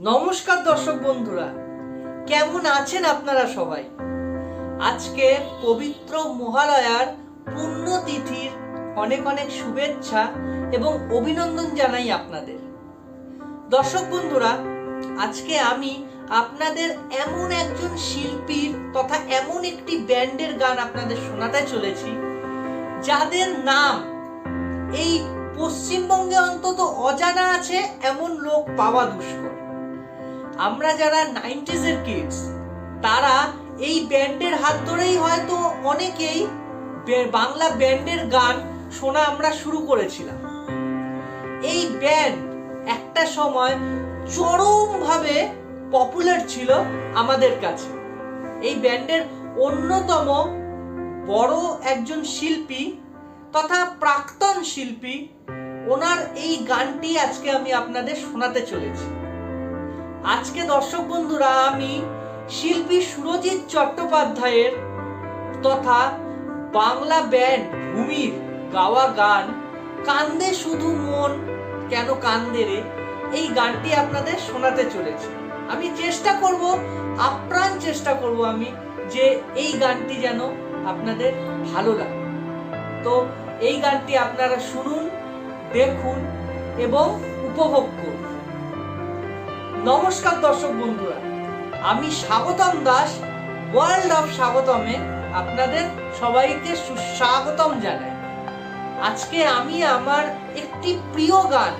নমস্কার দর্শক বন্ধুরা। কেমন আছেন আপনারা সবাই? আজকে পবিত্র মহালয়ার পুণ্যতিথির অনেক অনেক শুভেচ্ছা এবং অভিনন্দন জানাই আপনাদের। দর্শক বন্ধুরা, আজকে আমি আপনাদের এমন একজন শিল্পীর তথা এমন একটি ব্যান্ডের গান আপনাদের শোনাতে চলেছি, যাদের নাম এই পশ্চিমবঙ্গে অন্তত অজানা আছে এমন লোক পাওয়া দুষ্কর। আমরা যারা নাইনটিজ এর কিডস তারা এই ব্যান্ডের হাত ধরেই হয়তো অনেকেই বাংলা ব্যান্ডের গান শোনা আমরা শুরু করেছিলাম। এই ব্যান্ড একটা সময় চরমভাবে পপুলার ছিল আমাদের কাছে। এই ব্যান্ডের অন্যতম বড় একজন শিল্পী তথা প্রাক্তন শিল্পী, ওনার এই গানটি আজকে আমি আপনাদের শোনাতে চলেছি। আজকে দর্শক বন্ধুরা, আমি শিল্পী সুরজিৎ চট্টোপাধ্যায়ের তথা বাংলা ব্যান্ড ভূমির গাওয়া গান, কান্দে শুধু মন, কেন কান্দে রে, এই গানটি আপনাদের শোনাতে চলেছে। আমি চেষ্টা করব, আপ্রাণ চেষ্টা করব আমি যে এই গানটি যেন আপনাদের ভালো লাগে। তো এই গানটি আপনারা শুনুন, দেখুন এবং উপভোগ করুন। নমস্কার দর্শক বন্ধুরা, আমি স্বাগতম দাস ওয়ার্ল্ড অফ স্বাগতমে আপনাদের সবাইকে সুস্বাগতম জানাই। আজকে আমি আমার একটি প্রিয় গান,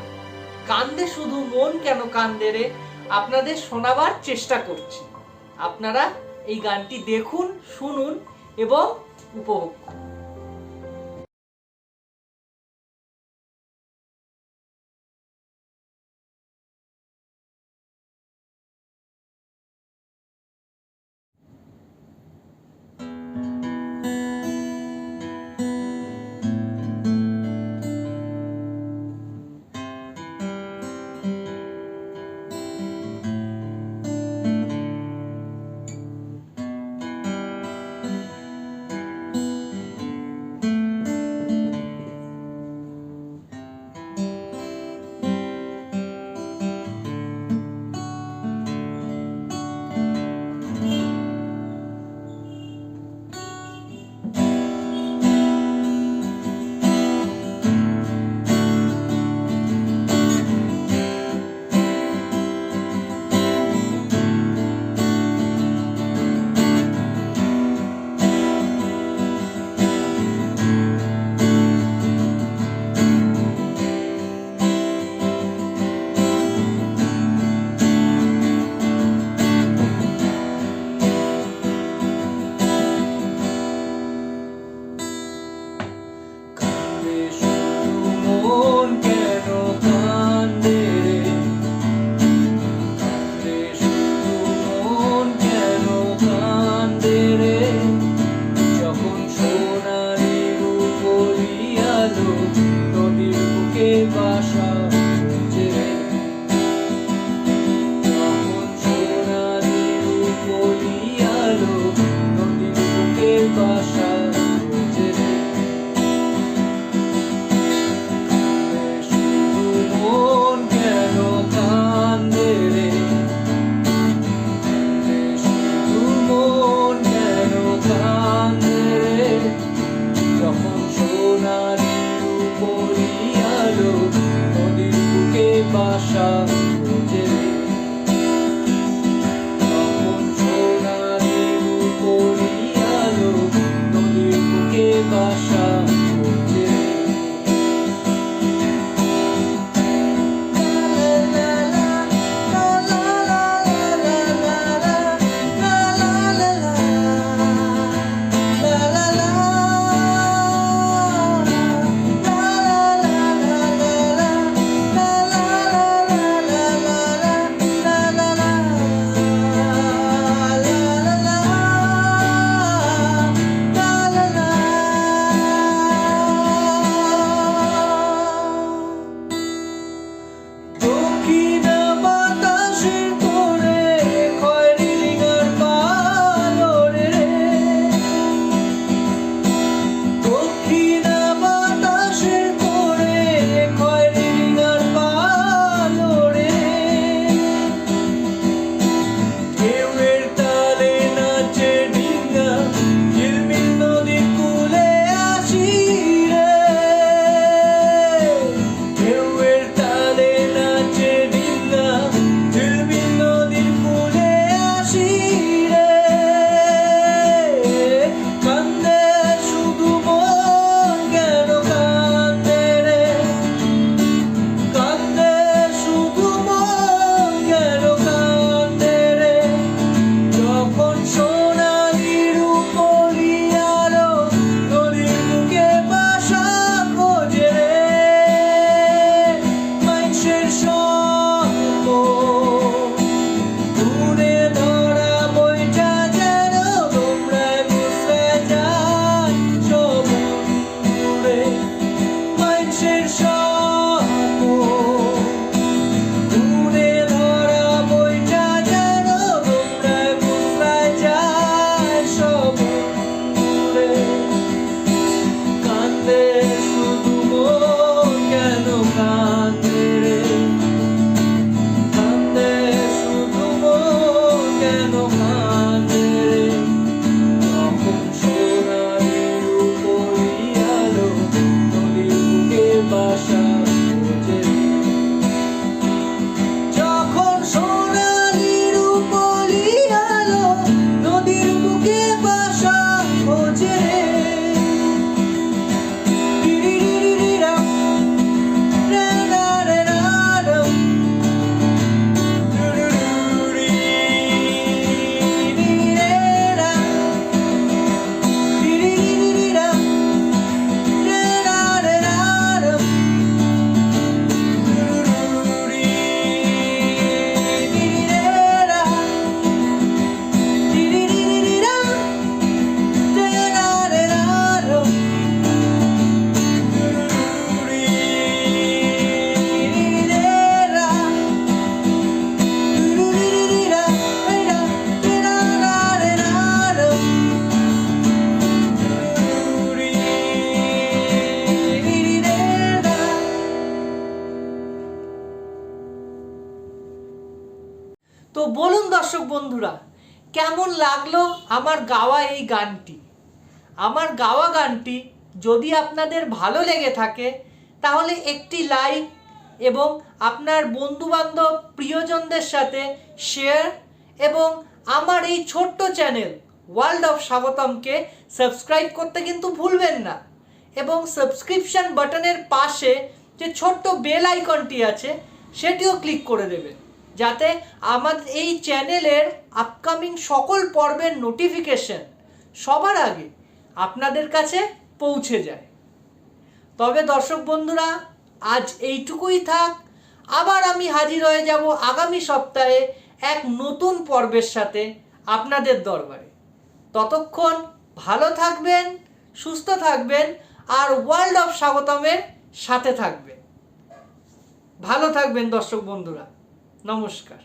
কান্দে শুধু মন কেন কান্দে রে, আপনাদের শোনাবার চেষ্টা করছি। আপনারা এই গানটি দেখুন, শুনুন এবং উপভোগ করুন। finger তো বলুন দর্শক বন্ধুরা, কেমন লাগল আমার গাওয়া এই গানটি? আমার গাওয়া গানটি যদি আপনাদের ভালো লেগে থাকে, তাহলে একটি লাইক এবং আপনার বন্ধুবান্ধব, প্রিয়জনদের সাথে শেয়ার এবং আমার এই ছোট্ট চ্যানেল ওয়ার্ল্ড অফ স্বাগতমকে সাবস্ক্রাইব করতে কিন্তু ভুলবেন না এবং সাবস্ক্রিপশন বাটনের পাশে যে ছোট্ট বেল আইকনটি আছে, সেটিও ক্লিক করে দেবেন। যাতে আমার এই চ্যানেলের আপকামিং সকল পর্বের নোটিফিকেশন সবার আগে আপনাদের কাছে পৌঁছে যায়। তবে দর্শক বন্ধুরা, আজ এইটুকুই থাক। আবার আমি হাজির হয়ে যাব আগামী সপ্তাহে এক নতুন পর্বের সাথে আপনাদের দরবারে। ততক্ষণ ভালো থাকবেন, সুস্থ থাকবেন আর ওয়ার্ল্ড অফ স্বাগতমের সাথে থাকবেন। ভালো থাকবেন দর্শক বন্ধুরা। নমস্কার